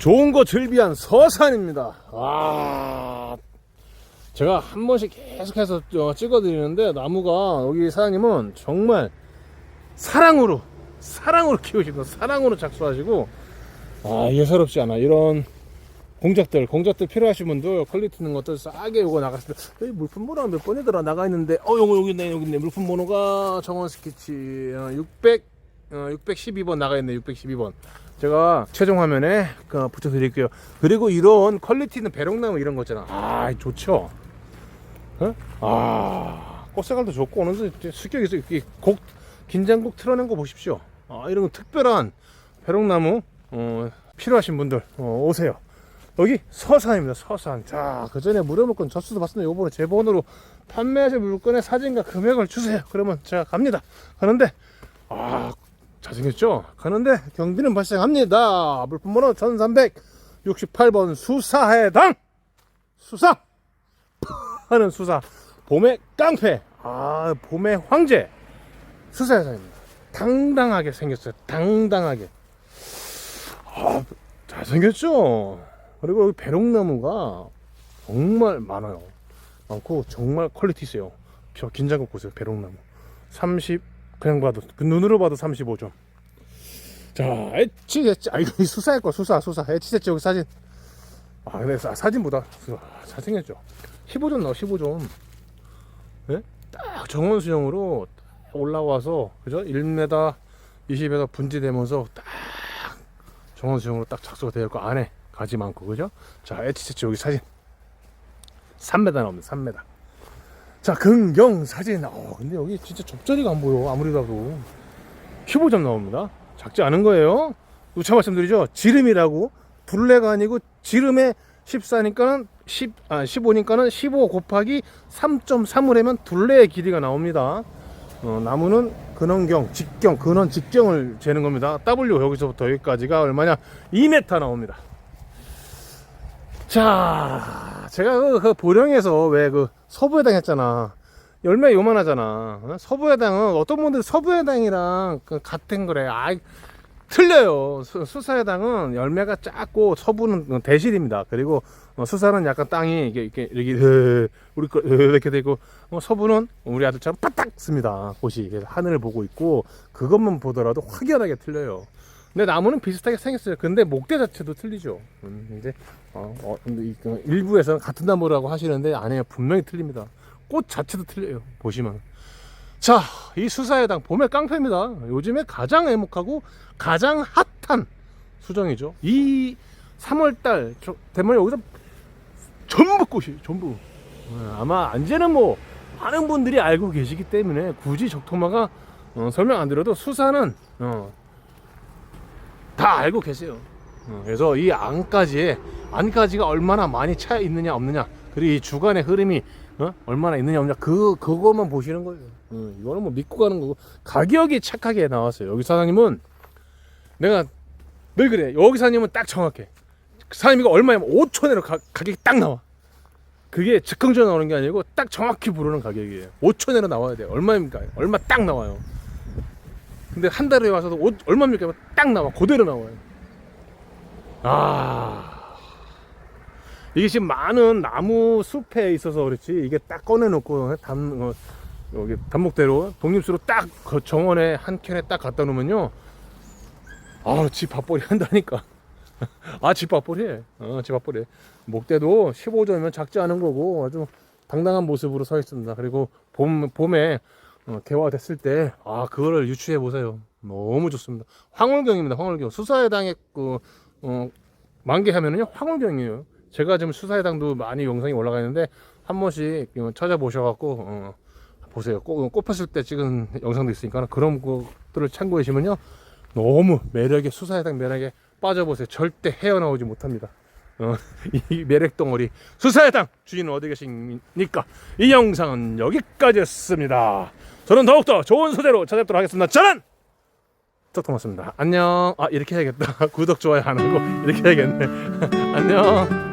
좋은 거 즐비한 서산입니다. 아, 제가 한 번씩 계속해서 어, 찍어드리는데 나무가 여기 사장님은 정말 사랑으로 사랑으로 키우시고 사랑으로 작수하시고 아 예사롭지 않아. 이런 공작들 공작들 필요하신 분들 퀄리티 있는 것들 싸게 요거 나갔을 때 물품 번호가 몇 번이더라? 나가 있는데 어 요거 여기 있네 여기 있네. 물품 번호가 정원 스케치 어, 600 어, 612번 나가 있네 612번. 제가 최종 화면에 그 붙여 드릴게요. 그리고 이런 퀄리티 있는 배롱나무 이런 거 있잖아. 아 좋죠? 어? 아 꽃 색깔도 좋고 어느새 습격이 있어. 이곡 긴장곡 틀어낸 거 보십시오. 아 이런 거 특별한 배롱나무 어, 필요하신 분들 어, 오세요. 여기 서산입니다 서산. 자그 전에 무료물건 접수도 받습니다 요번에 제 번호로 판매하실 물건의 사진과 금액을 주세요. 그러면 제가 갑니다. 가는데 아 잘생겼죠? 가는데 경비는 발생합니다. 물품 번호 1368번 수사해당! 수사! 하는 수사. 봄의 깡패. 아 봄의 황제. 수사회장입니다. 당당하게 생겼어요. 당당하게. 아 잘생겼죠? 그리고 여기 배롱나무가 정말 많아요. 많고 정말 퀄리티 있어요. 저 긴장감 보세요 배롱나무. 30 그냥 봐도 그 눈으로 봐도 35점. 자 엣지 엣지 아 이거 수사할 거 수사 수사. 엣지 엣지 여기 사진. 아 근데 사, 사진보다 수- 잘생겼죠? 15점 나와 15점. 예? 딱 정원 수영으로 딱 올라와서 그죠? 1m 20에서 분지되면서 딱 정원 수영으로 딱 착수가 되어 있고 안에 가지 많고 그죠? 자 엣지 엣지 여기 사진. 3m 나옵니다 3m 자 긍경 사진. 어 근데 여기 진짜 접자리가 안 보여 아무리 봐도. 15점 나옵니다. 작지 않은 거예요. 누차 말씀드리죠. 지름이라고. 둘레가 아니고 지름에 14니까는 10, 아 15니까는 15 곱하기 3.3을 하면 둘레의 길이가 나옵니다. 어, 나무는 근원경 직경 근원 직경을 재는 겁니다. W 여기서부터 여기까지가 얼마냐? 2m 나옵니다. 자, 제가 그, 그 보령에서 왜 그 서부해당 했잖아. 열매 요만하잖아. 어? 서부해당은 어떤 분들이 서부해당이랑 그 같은 거래. 아, 틀려요. 수, 수사해당은 열매가 작고 서부는 대실입니다. 그리고 어, 수사는 약간 땅이 이게 이렇게 이렇게 으, 우리 거 으, 이렇게 되고 어, 서부는 우리 아들처럼 빠딱 씁니다. 그래서 하늘을 보고 있고 그것만 보더라도 확연하게 틀려요. 근데 나무는 비슷하게 생겼어요. 근데 목대 자체도 틀리죠. 음, 이제 어, 어, 그 일부에서는 같은 나무라고 하시는데 아니에요. 분명히 틀립니다. 꽃 자체도 틀려요. 보시면. 자, 이 수사회당 봄의 깡패입니다. 요즘에 가장 애목하고 가장 핫한 수정이죠. 이 3월달 되면 여기서 전부 꽃이 전부. 어, 아마 안제는 뭐 많은 분들이 알고 계시기 때문에 굳이 적토마가 어, 설명 안 드려도 수사는 어, 다 알고 계세요. 어, 그래서 이 안까지의 안까지가 얼마나 많이 차 있느냐 없느냐 그리고 이 주간의 흐름이 어? 얼마나 있느냐 없느냐 그 그것만 보시는 거예요. 어, 이거는 뭐 믿고 가는 거고 가격이 착하게 나왔어요. 여기 사장님은 내가 늘 그래. 여기 사장님은 딱 정확해. 사장님 이거 얼마냐면 5천 원으로 가, 가격이 딱 나와. 그게 즉흥적으로 나오는 게 아니고 딱 정확히 부르는 가격이에요. 5천 원으로 나와야 돼요. 얼마입니까? 얼마 딱 나와요. 근데 한 달에 와서도 옷 얼마입니까? 딱 나와. 그대로 나와요. 아. 이게 지금 많은 나무 숲에 있어서 그렇지 이게 딱 꺼내놓고 담 어, 여기 단목대로 독립수로 딱 그 정원에 한 켠에 딱 갖다 놓으면요 아 집 밥벌이 한다니까 아 집 밥벌이 해 어, 집 밥벌이 해 목대도 15점이면 작지 않은 거고 아주 당당한 모습으로 서 있습니다 그리고 봄, 봄에 어, 개화됐을 때 아 그거를 유추해 보세요. 너무 좋습니다. 황홀경입니다 황홀경. 수사회당의 그 어, 만개하면은요 황홀경이에요. 제가 지금 수사회당도 많이 영상이 올라가 있는데 한 번씩 찾아보셔갖고 어, 보세요. 꽃, 꽃 폈을 때 찍은 영상도 있으니까 그런 것들을 참고하시면요 너무 매력에 수사회당 매력에 빠져보세요. 절대 헤어나오지 못합니다. 어, 이 매력 덩어리 수사회당 주인은 어디 계십니까? 이 영상은 여기까지였습니다 저는 더욱더 좋은 소재로 찾아뵙도록 하겠습니다. 저는 토마스입니다. 안녕. 아 이렇게 해야겠다. 구독 좋아요 안 하고 이렇게 해야겠네. 안녕